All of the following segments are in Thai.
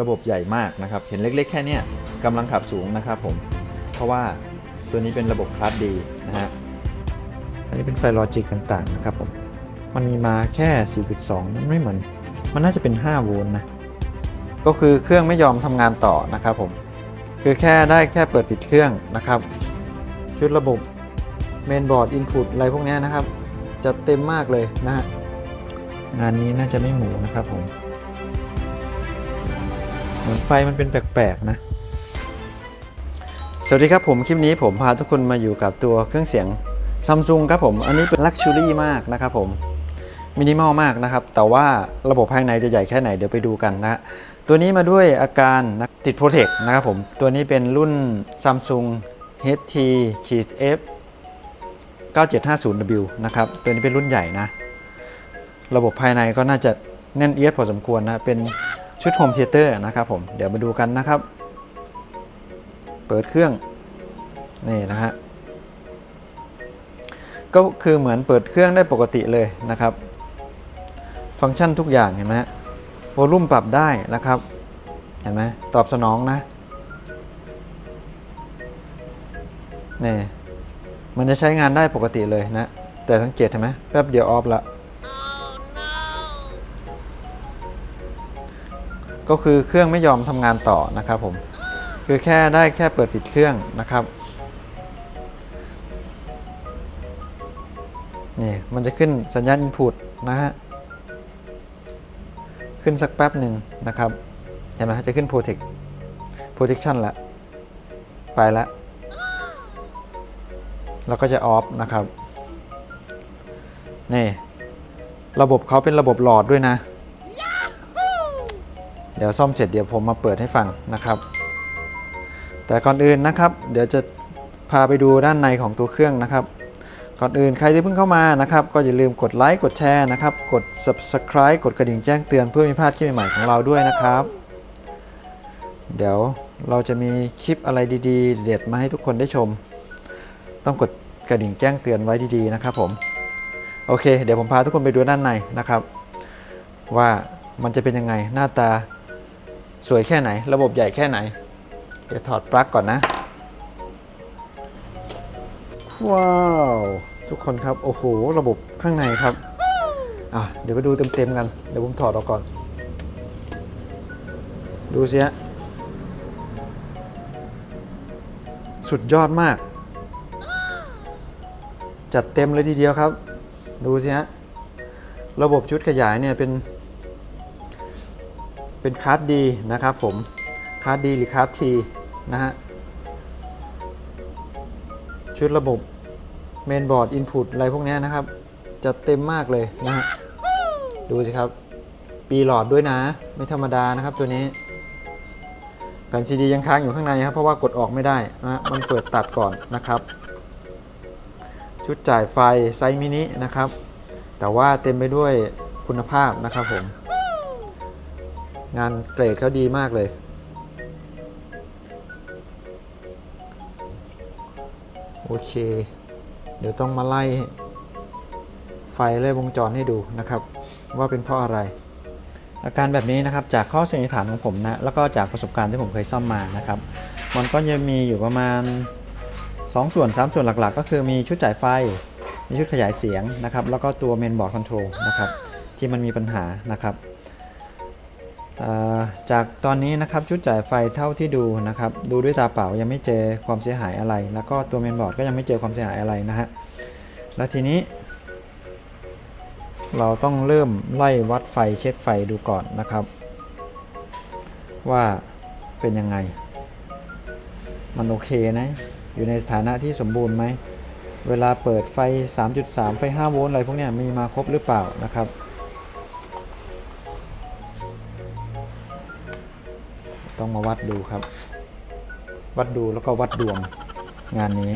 ระบบใหญ่มากนะครับ เห็นเล็กๆ แค่เนี้ยกำลังขับสูงนะครับผม เพราะว่าตัวนี้เป็นระบบคลาสดีนะฮะ อันนี้เป็นไฟลอจิกต่างๆนะครับผม มันมีมาแค่ 4.2 มันไม่เหมือน มันน่าจะเป็น 5 โวลต์นะ ก็คือเครื่องไม่ยอมทำงานต่อนะครับผม คือแค่ได้แค่เปิดปิดเครื่องนะครับ ชุดระบบเมนบอร์ดอินพุตอะไรพวกนี้นะครับ จะเต็มมากเลยนะฮะ งานนี้น่าจะไม่หมูนะครับผม มือนไฟมันเป็นแปลกๆนะ สวัสดีครับผมคลิปนี้ผมพาทุกคนมาอยู่กับตัวเครื่องเสียงซัมซุงครับผม อันนี้เป็นลักชัวรี่มากนะครับผม มินิมอลมากนะครับ แต่ว่าระบบภายในจะใหญ่แค่ไหนเดี๋ยวไปดูกันนะตัวนี้มาด้วยอาการนะติดโปรเทคนะครับผม ตัวนี้เป็นรุ่น Samsung HT F 9750W นะครับ ตัวนี้เป็นรุ่นใหญ่นะ ระบบภายในก็น่าจะแน่นเอียดพอสมควรนะ เป็น ชุดโฮมเทเตอร์นะครับผมเดี๋ยวมาดูกันนะครับ เปิดเครื่องนี่นะฮะก็คือเหมือนเปิดเครื่องได้ปกติเลยนะครับ ฟังก์ชันทุกอย่างเห็นไหมโวลุ่มปรับได้นะครับ เห็นไหมตอบสนองนะนี่มันจะใช้งานได้ปกติเลยนะ แต่สังเกตเห็นไหมแป๊บเดียวออฟละ ก็คือเครื่องไม่ยอมทำงานต่อนะครับผมคือแค่ได้แค่เปิดปิดเครื่องนะครับนี่มันจะขึ้นสัญญาณ input นะฮะขึ้นสักแป๊บหนึ่งนะครับเห็นไหมจะขึ้น protect protection ละไปละแล้วก็จะ off นะครับนี่ระบบเขาเป็นระบบหลอดด้วยนะ เดี๋ยวซ่อมเสร็จเดี๋ยวผมมาเปิดให้ฟังนะครับ แต่ก่อนอื่นนะครับ เดี๋ยวจะพาไปดูด้านในของตัวเครื่องนะครับ ก่อนอื่นใครที่เพิ่งเข้ามานะครับ ก็อย่าลืมกดไลค์กดแชร์นะครับ กด subscribe กดกระดิ่งแจ้งเตือนเพื่อไม่พลาดคลิปใหม่ๆของเราด้วยนะครับ เดี๋ยวเราจะมีคลิปอะไรดีๆ เด็ดมาให้ทุกคนได้ชม ต้องกดกระดิ่งแจ้งเตือนไว้ดีๆนะครับผมโอเค เดี๋ยวผมพาทุกคนไปดูด้านในนะครับ ว่ามันจะเป็นยังไงหน้าตา สวยแค่ไหน ระบบใหญ่แค่ไหน เดี๋ยวถอดปลั๊กก่อนนะ ว้าว ทุกคนครับ โอ้โห ระบบข้างในครับอะเดี๋ยวไปดูเต็มๆกัน เดี๋ยวผมถอดออกก่อน ดูสิฮะสุดยอดมาก จัดเต็มเลยทีเดียวครับ ดูสิฮะ ระบบชุดขยายเนี่ยเป็น เป็นคาร์ดดีนะครับผมคาร์ดดีหรือคาร์ดทีนะฮะชุดระบบเมนบอร์ดอินพุตอะไรพวกนี้นะครับ จะเต็มมากเลยนะฮะดูสิครับ ปีหลอดด้วยนะ ไม่ธรรมดานะครับตัวนี้ แผ่นซีดียังค้างอยู่ข้างในครับ เพราะว่ากดออกไม่ได้นะฮะมันเปิดตัดก่อนนะครับ ชุดจ่ายไฟไซส์มินินะครับ แต่ว่าเต็มไปด้วยคุณภาพนะครับผม งานเกรดเขาดีมากเลย โอเค เดี๋ยวต้องมาไล่ ไฟไล่วงจรให้ดูนะครับ ว่าเป็นเพราะอะไร อาการแบบนี้นะครับจากข้อสันนิษฐานของผมนะ แล้วก็จากประสบการณ์ที่ผมเคยซ่อมมานะครับ มันก็จะมีอยู่ประมาณ 2 ส่วน 3 ส่วนหลักๆ ก็คือมีชุดจ่ายไฟ มีชุดขยายเสียงนะครับ แล้วก็ตัวเมนบอร์ดคอนโทรลนะครับที่มันมีปัญหานะครับ จากตอนนี้นะครับชุดจ่ายไฟเท่าที่ดูนะครับดูด้วยตาเปล่ายังไม่เจอความเสียหายอะไร แล้วก็ตัวเมนบอร์ดก็ยังไม่เจอความเสียหายอะไรนะฮะแล้วทีนี้ เราต้องเริ่มไล่วัดไฟเช็คไฟดูก่อนนะครับ ว่าเป็นยังไง มันโอเคนะ อยู่ในสถานะที่สมบูรณ์ไหม เวลาเปิดไฟ 3.3 ไฟ 5 โวลต์อะไรพวกนี้มีมาครบหรือเปล่านะครับ ต้องมาวัดดูครับ วัดดูแล้วก็วัดดวงงานนี้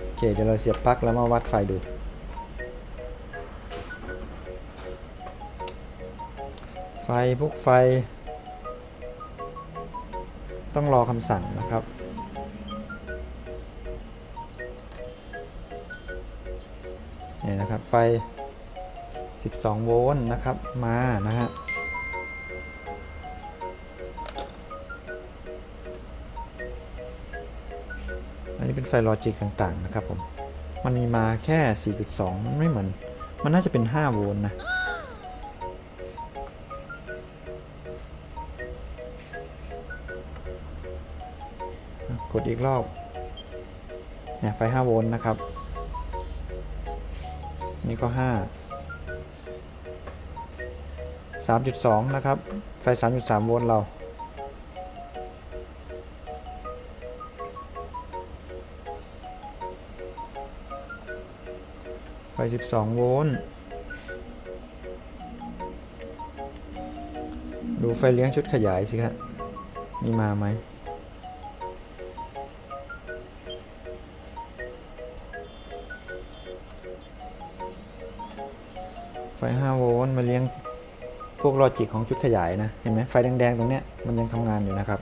โอเคเดี๋ยวเราเสียบปลั๊กแล้วมาวัดไฟดูไฟพวกไฟ ต้องรอคำสั่งนะครับนี่นะครับไฟ 12 โวลต์นะครับ มานะฮะอันนี้เป็นไฟลอจิกต่างๆนะครับผม มันมีมาแค่ 4.2มันไม่เหมือน มันน่าจะเป็น 5 โวลต์นะกดอีกรอบ เนี่ยไฟ 5 โวลต์นะครับ นี่ก็ 5 3.2 นะครับ ไฟ 3.3 โวลต์เรา ไฟ 12 โวลต์ ดูไฟเลี้ยงชุดขยายสิครับ มีมาไหม กลอจิกของชุดขยายนะ เห็นไหมไฟแดงๆตรงเนี้ยมันยังทำงานอยู่นะครับ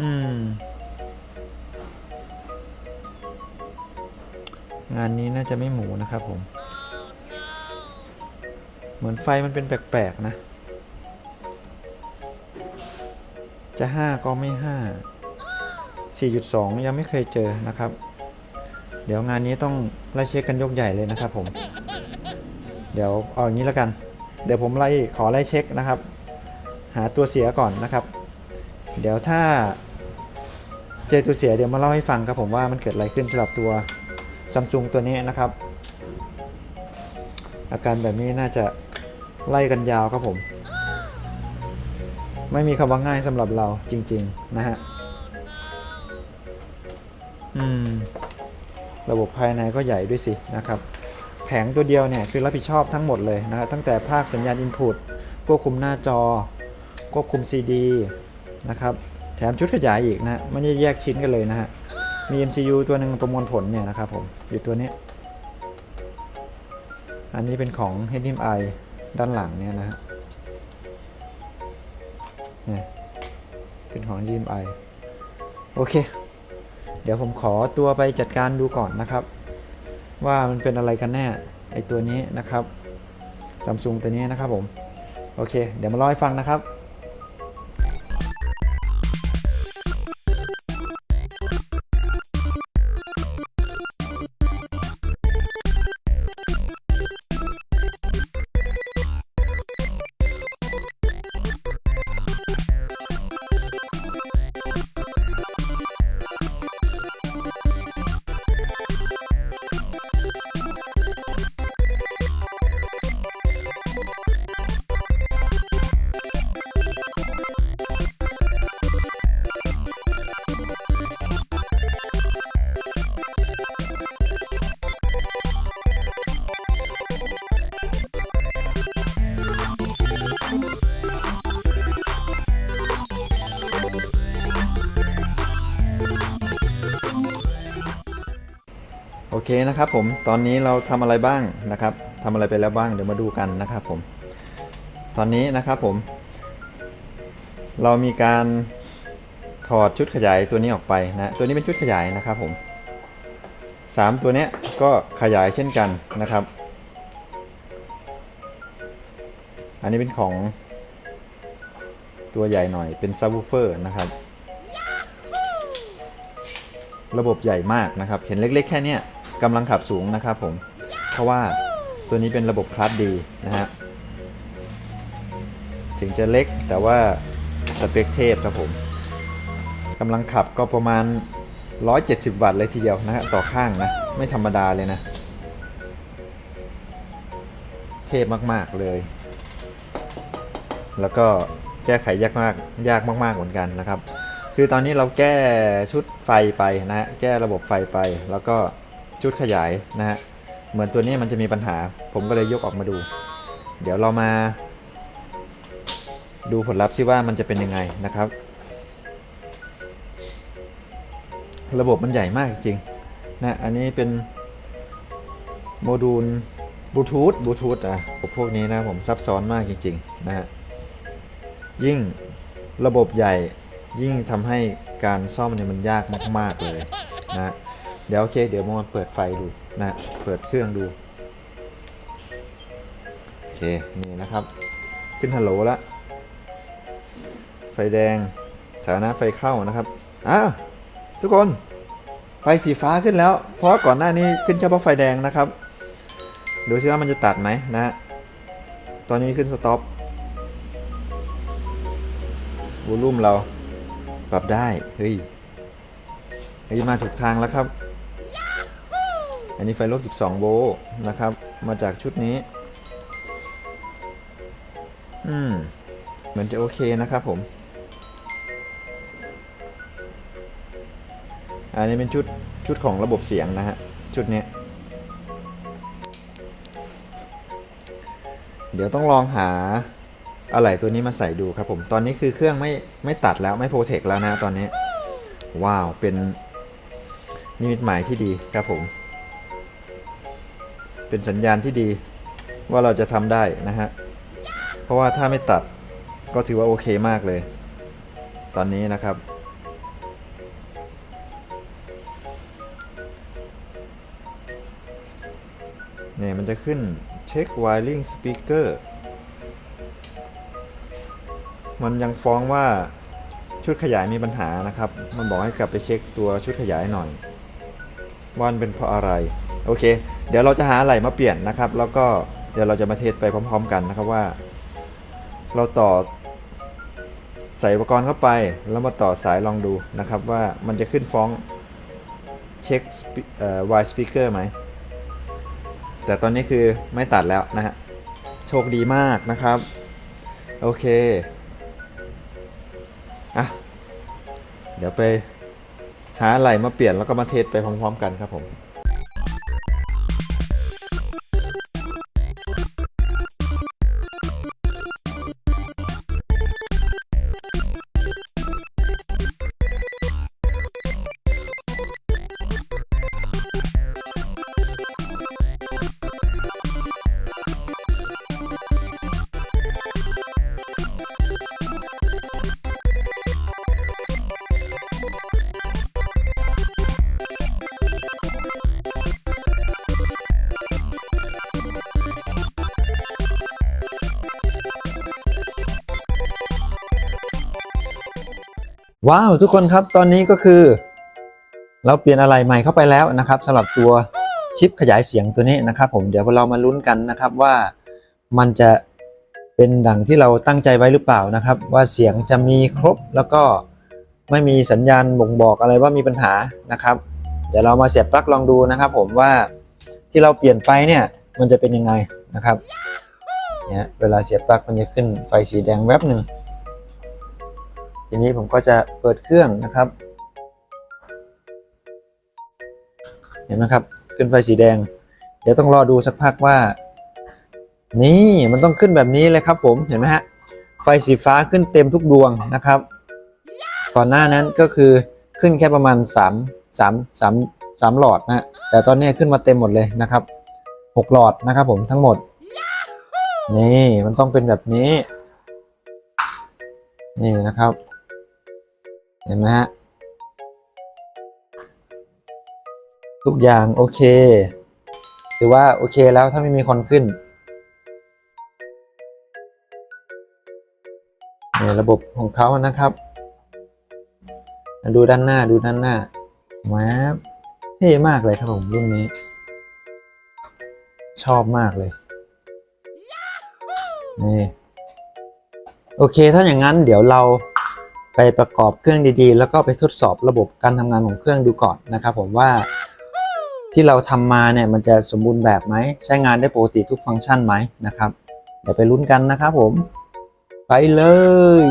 อืม งานนี้น่าจะไม่หมูนะครับผม เหมือนไฟมันเป็นแปลกๆนะ จะ 5 ก็ไม่ 5 4.2 ยังไม่เคยเจอนะครับ เดี๋ยวงานนี้ต้องไล่เช็คกันยกใหญ่เลยนะครับผม เดี๋ยวเอาอย่างนี้แล้วกัน เดี๋ยวผมไล่ขอไล่เช็คนะครับ หาตัวเสียก่อนนะครับ เดี๋ยวถ้าเจอตัวเสียเดี๋ยวมาเล่าให้ฟังครับผมว่ามันเกิดอะไรขึ้นสำหรับตัวซัมซุงตัวนี้นะครับ อาการแบบนี้น่าจะไล่กันยาวครับผม ไม่มีคำว่าง่ายสำหรับเราจริง ๆ นะฮะ อืม ระบบภายในก็ใหญ่ด้วยสินะครับแผงตัวเดียวเนี่ยคือรับผิดชอบทั้งหมดเลยนะฮะตั้งแต่ภาคสัญญาณ Input ควบคุมหน้าจอ ควบคุม CD นะครับแถมชุดขยายอีกนะไม่ได้แยกชิ้นกันเลยนะฮะมี MCU ตัวหนึ่งประมวลผลเนี่ยนะครับผมอยู่ตัวนี้อันนี้เป็นของ HDMI ด้านหลังเนี่ยนะฮะเนี่ยเป็นของ HDMI โอเค เดี๋ยวผมขอตัวไปจัดการดูก่อนนะครับ ว่ามันเป็นอะไรกันแน่ไอตัวนี้นะครับซัมซุงตัวนี้นะครับผม โอเค เดี๋ยวมาเล่าให้ฟังนะครับ เคนะครับผมตอนนี้เราทำอะไรบ้างนะครับทำอะไรไปแล้วบ้างเดี๋ยวมาดูกันนะครับผม ตอนนี้นะครับผม เรามีการถอดชุดขยายตัวนี้ออกไปนะตัวนี้เป็นชุดขยายนะครับผมสามตัวเนี้ยก็ขยายเช่นกันนะครับ อันนี้เป็นของตัวใหญ่หน่อยเป็นซับวูเฟอร์นะครับ ระบบใหญ่มากนะครับ เห็นเล็กๆแค่เนี้ย กำลังขับสูงนะครับผม เพราะว่าตัวนี้เป็นระบบคลาสดีนะฮะ ถึงจะเล็กแต่ว่าสเปคเทพครับผมกำลังขับก็ประมาณ 170 วัตต์เลยทีเดียวนะฮะต่อข้างนะ ไม่ธรรมดาเลยนะ เทพมากๆเลย แล้วก็แก้ไขยากมากยากมาก ๆ เหมือนกันนะครับ คือตอนนี้เราแก้ชุดไฟไปนะฮะแก้ระบบไฟไปแล้วก็ ชุดขยายนะฮะเหมือนตัวนี้มันจะมีปัญหา ผมก็เลยยกออกมาดู เดี๋ยวเรามา ดูผลลัพธ์ซิว่ามันจะเป็นยังไงนะครับ ระบบมันใหญ่มากจริงๆนะอันนี้เป็นโมดูลบลูทูธบลูทูธอะพวกนี้นะผมซับซ้อนมากจริงๆนะฮะยิ่งระบบใหญ่ยิ่งทำให้การซ่อมเนี่ยมันยากมาก ๆ เลยนะ เดี๋ยวโอเค เดี๋ยวมาเปิดไฟดูนะเปิดเครื่องดู โอเค นี่นะครับ ขึ้นฮัลโหลแล้วไฟแดงสถานะไฟเข้านะครับอ้าทุกคนไฟสีฟ้าขึ้นแล้ว เพราะก่อนหน้านี้ขึ้นเฉพาะไฟแดงนะครับ ดูซิว่ามันจะตัดไหมนะฮะตอนนี้ขึ้นสต็อปวูลุ่มเราปรับได้ เฮ้ยเฮ้ยมาถูกทางแล้วครับ อันนี้ไฟลบ 12 โวลต์นะครับ มาจากชุดนี้ อืมเหมือนจะโอเคนะครับผม อันนี้เป็นชุดชุดของระบบเสียงนะฮะ ชุดนี้ เดี๋ยวต้องลองหาอะไรตัวนี้มาใส่ดูครับผม ตอนนี้คือเครื่องไม่ไม่ตัดแล้วไม่โปรเทคแล้วนะตอนนี้ ว้าว เป็นนิมิตหมายที่ดีครับผม เป็นสัญญาณที่ดีว่าเราจะทำได้นะฮะ เพราะว่าถ้าไม่ตัดก็ถือว่าโอเคมากเลย ตอนนี้นะครับ เนี่ยมันจะขึ้นเช็ค wiring speaker มันยังฟ้องว่าชุดขยายมีปัญหานะครับ มันบอกให้กลับไปเช็คตัวชุดขยายหน่อยว่ามันเป็นเพราะอะไร โอเค เดี๋ยวเราจะหาอะไรมาเปลี่ยนนะครับ แล้วก็เดี๋ยวเราจะมาเทสไปพร้อม ๆ กันนะครับว่า เราต่อใส่อุปกรณ์เข้าไปแล้วมาต่อสายลองดูนะครับว่ามันจะขึ้นฟ้องเช็คเอ่อ wire speaker ไหม แต่ตอนนี้คือไม่ตัดแล้วนะฮะ โชคดีมากนะครับ โอเค อะ เดี๋ยวไปหาอะไรมาเปลี่ยนแล้วก็มาเทสไปพร้อมๆกันครับผม ว้าวทุกคนครับตอนนี้ก็คือ เราเปลี่ยนอะไรใหม่เข้าไปแล้วนะครับสำหรับตัวชิปขยายเสียงตัวนี้นะครับผมเดี๋ยวเรามาลุ้นกันนะครับว่ามันจะเป็นดังที่เราตั้งใจไว้หรือเปล่านะครับ ว่าเสียงจะมีครบแล้วก็ไม่มีสัญญาณบ่งบอกอะไรว่ามีปัญหานะครับ เดี๋ยวเรามาเสียบปลั๊กลองดูนะครับ ผมว่าที่เราเปลี่ยนไปเนี่ยมันจะเป็นยังไงนะครับเนี่ยเวลาเสียบปลั๊กมันจะขึ้นไฟสีแดงแวบหนึ่ง ทีนี้ผมก็จะเปิดเครื่องนะครับ เห็นไหมครับ ขึ้นไฟสีแดง เดี๋ยวต้องรอดูสักพักว่า นี่มันต้องขึ้นแบบนี้เลยครับ ผมเห็นไหมฮะไฟสีฟ้าขึ้นเต็มทุกดวงนะครับ ก่อนหน้านั้นก็คือขึ้นแค่ประมาณ 3 3 3 3หลอดนะแต่ตอนนี้ขึ้นมาเต็มหมดเลยนะครับ 6 หลอดนะครับผมทั้งหมด นี่มันต้องเป็นแบบนี้ นี่นะครับ เห็นไหมฮะ ทุกอย่างโอเคถือว่าโอเคแล้วถ้าไม่มีคนขึ้นนี่ระบบของเขานะครับ ดูด้านหน้าดูด้านหน้าแวเท่มากเลยครับผมรุ่นนี้ ชอบมากเลยนี่โอเคถ้าอย่างนั้นเดี๋ยวเรา ไปประกอบเครื่องดีๆ แล้วก็ไปทดสอบระบบการทำงานของเครื่องดูก่อนนะครับ ผมว่าที่เราทำมาเนี่ยมันจะสมบูรณ์แบบไหมใช้งานได้ปกติทุกฟังก์ชันไหมนะครับ เดี๋ยวไปลุ้นกันนะครับผม ไปเลย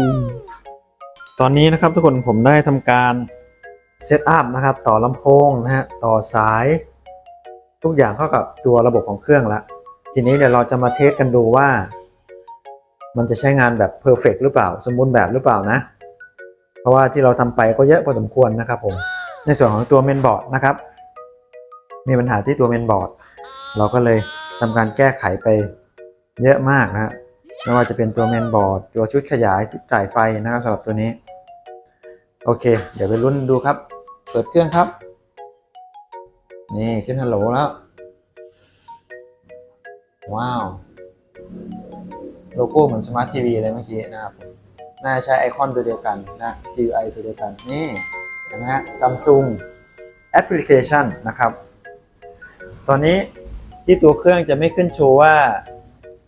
ตอนนี้นะครับทุกคนผมได้ทำการเซตอัพนะครับต่อลำโพงนะฮะต่อสาย ทุกอย่างเข้ากับตัวระบบของเครื่องแล้วทีนี้เดี๋ยวเราจะมาเทสกันดูว่า มันจะใช้งานแบบเพอร์เฟกหรือเปล่า สมบูรณ์แบบหรือเปล่านะ ราะว่าที่เราทำไปก็เยอะพอสมควรนะครับผม ในส่วนของตัวเมนบอร์ดนะครับ มีปัญหาที่ตัวเมนบอร์ด เราก็เลยทำการแก้ไขไปเยอะมากนะไม่ว่าจะเป็นตัวเมนบอร์ด ตัวชุดขยายชุดจ่ายไฟนะครับสำหรับตัวนี้ โอเค เดี๋ยวไปลุ้นดูครับ เปิดเครื่องครับ นี่ขึ้นฮัลโหลแล้ว ว้าว โลโก้เหมือนสมาร์ททีวีเลยเมื่อกี้นะครับ น่าใช้ไอคอนตัวเดียวกันนะ GUI ตัวเดียวกัน นี่เห็นไหมฮะ Samsung Application นะครับ ตอนนี้ที่ตัวเครื่องจะไม่ขึ้นโชว์ว่า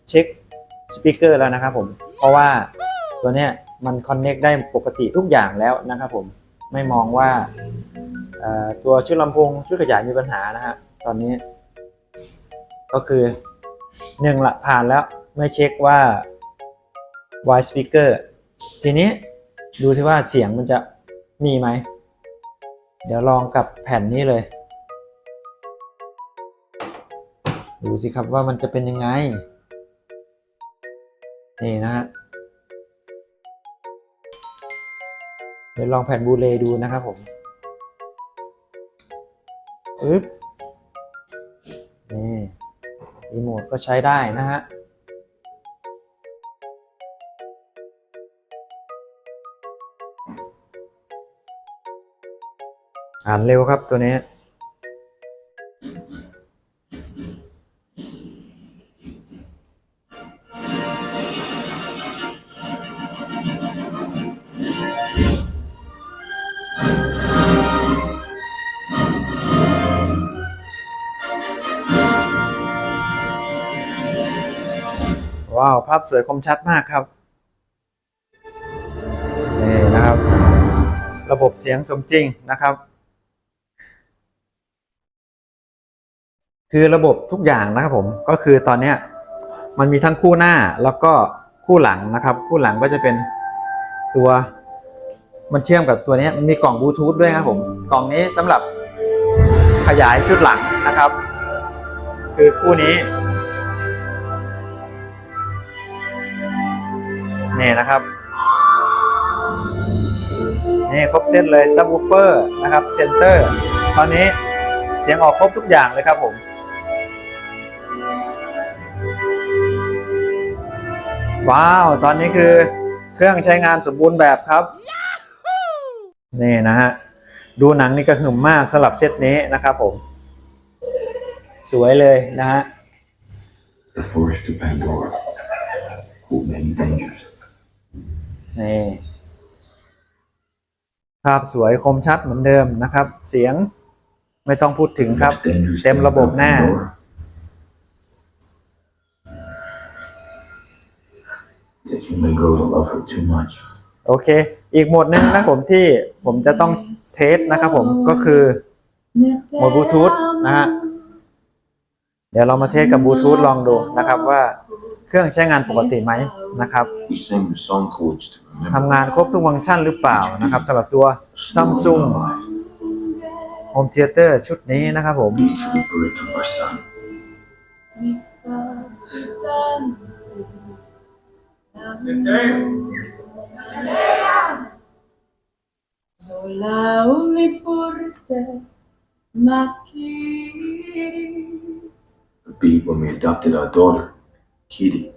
เช็คสปีกเกอร์แล้วนะครับผม เพราะว่าตัวเนี้ยมันคอนเน็กได้ปกติทุกอย่างแล้วนะครับผม ไม่มองว่าตัวชุดลำโพงชุดขยายมีปัญหานะฮะ ตอนนี้ ก็คือหนึ่งละผ่านแล้วไม่เช็คว่า wide speaker ทีนี้ดูสิว่าเสียงมันจะมีไหม เดี๋ยวลองกับแผ่นนี้เลย ดูสิครับว่ามันจะเป็นยังไง นี่นะฮะเดี๋ยวลองแผ่นบูเลดูนะครับผมอึ๊บนี่รีโมทก็ใช้ได้นะฮะ อ่านเร็วครับตัวนี้ ว้าว ภาพสวยคมชัดมากครับ นี่นะครับ ระบบเสียงสมจริงนะครับ คือระบบทุกอย่างนะครับผมก็คือตอนเนี้ยมันมีทั้งคู่หน้าแล้วก็คู่หลังนะครับ คู่หลังก็จะเป็นตัวมันเชื่อมกับตัวนี้มันมีกล่องบลูทูธด้วยครับผมกล่องนี้สำหรับขยายชุดหลังนะครับ คือคู่นี้นี่นะครับนี่ครบเซตเลยซับวูเฟอร์นะครับเซนเตอร์ตอนนี้เสียงออกครบทุกอย่างเลยครับผม ว้าว ตอนนี้คือเครื่องใช้งานสมบูรณ์แบบครับ นี่นะฮะ ดูหนังนี่กระหึ่มมากสำหรับเซตนี้นะครับผม สวยเลยนะฮะ The forest of Pandora hold many dangers. นี่ภาพสวยคมชัดเหมือนเดิมนะครับ เสียงไม่ต้องพูดถึงครับ Most dangerous เต็ม thing ระบบ about แน่ Pandora That you may grow to love her too much. โอเค อีกโหมดหนึงนะผมที่ผมจะต้องเทสนะครับผมก็คือโหมดบลูทูธนะฮะ เดี๋ยวเรามาเทสกับบลูทูธลองดูนะครับว่าเครื่องใช้งานปกติไหมนะครับ We sang the song chords to remember ทำงานครบทุกฟังก์ชันหรือเปล่านะครับสำหรับตัว Samsung life, Home Theater ชุดนี้นะครับผม be for the birth of our son. Sola uli porte maki The beat when we adopted our daughter, Kitty.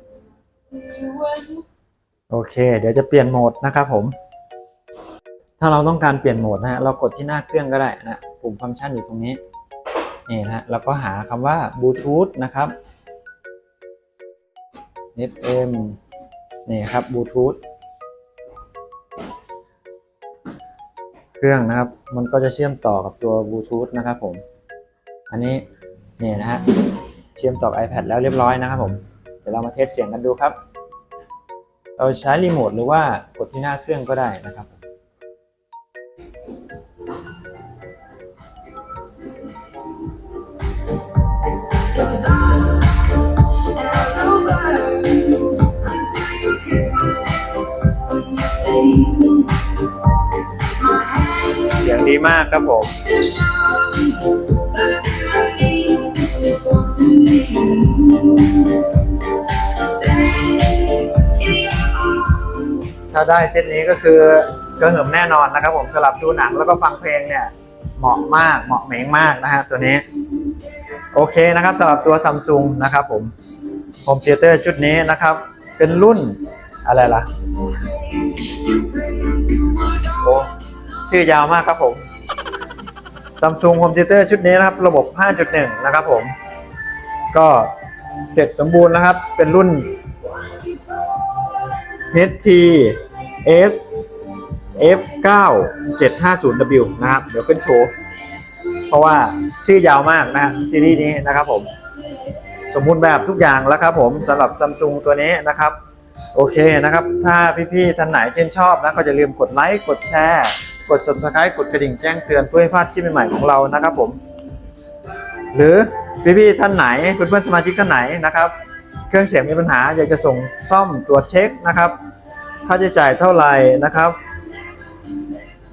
โอเค เดี๋ยวจะเปลี่ยนโหมดนะครับผม ถ้าเราต้องการเปลี่ยนโหมดนะฮะ เรากดที่หน้าเครื่องก็ได้นะปุ่มฟังก์ชันอยู่ตรงนี้ นี่นะฮะ แล้วก็หาคำว่าบลูทูธนะครับ FM นี่ครับบลูทูธเครื่องนะครับ มันก็จะเชื่อมต่อกับตัวบลูทูธนะครับผม อันนี้นี่นะฮะเชื่อมต่อ iPad แล้วเรียบร้อยนะครับผม เดี๋ยวเรามาเทสเสียงกันดูครับ เราใช้รีโมทหรือว่ากดที่หน้าเครื่องก็ได้นะครับ ครับผมถ้าได้เซตนี้ก็คือกระหึ่มแน่นอนนะครับผมสลับดูหนังแล้วก็ฟังเพลงเนี่ยเหมาะมากเหมาะเหมงมากนะฮะตัวนี้ โอเคนะครับสำหรับตัวซัมซุงนะครับผม Home Theater ชุดนี้นะครับ เป็นรุ่นอะไรล่ะโอ้ชื่อยาวมากครับผม Samsung Home Theater ชุดนี้นะครับ ระบบ 5.1 นะครับผม ก็เสร็จสมบูรณ์แล้วครับ เป็นรุ่น HT S F9 750W นะครับ เดี๋ยวขึ้นโชว์ เพราะว่าชื่อยาวมากนะซีรีส์นี้นะครับผม สมบูรณ์แบบทุกอย่างแล้วครับผมสำหรับ Samsung ตัวนี้นะครับ โอเคนะครับ ถ้าพี่ๆท่านไหนชื่นชอบนะก็อย่าลืมกดไลค์ กดแชร์ กด Subscribe กดกระดิ่งแจ้งเตือนเพื่อให้พลาดคลิปใหม่ๆของเรานะครับผม หรือพี่ๆท่านไหนเพื่อนๆสมาชิกท่านไหนนะครับ เครื่องเสียงมีปัญหาอยากจะส่งซ่อมตรวจเช็คนะครับค่าใช้จ่ายเท่าไหร่นะครับ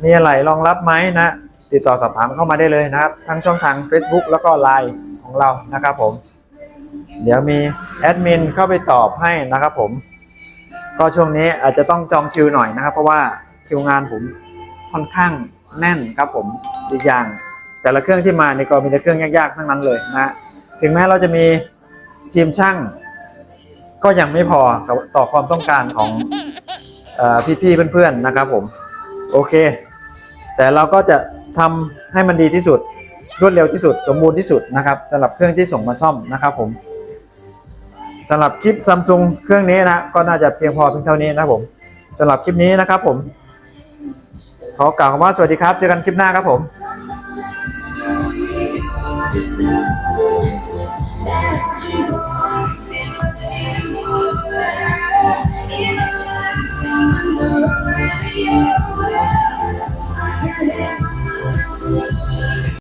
มีอะไรรองรับไหมนะ ติดต่อสอบถามเข้ามาได้เลยนะครับ ทั้งช่องทาง Facebook แล้วก็ Line ของเรานะครับผม เดี๋ยวมีแอดมินเข้าไปตอบให้นะครับผม ก็ช่วงนี้อาจจะต้องจองคิวหน่อยนะครับ เพราะว่าคิวงานผม ค่อนข้างแน่นครับผมอีกอย่าง แต่ละเครื่องที่มาในก็มีแต่เครื่องยากๆทั้งนั้นเลยนะถึงแม้เราจะมีทีมช่าง ก็ยังไม่พอกับต่อความต้องการของอพี่ๆเพื่อนๆนะครับผมโอเค แต่เราก็จะทำให้มันดีที่สุดรวดเร็วที่สุด สมบูรณ์ที่สุดนะครับสำหรับเครื่องที่ส่งมาซ่อมนะครับผมสำหรับคลิปซัมซุงเครื่องนี้นะก็น่าจะเพียงพอเพียงเท่านี้นะครับผมสำหรับคลิปนี้นะครับผม ขอกล่าวคำว่าสวัสดีครับ เจอกันคลิปหน้าครับผม you.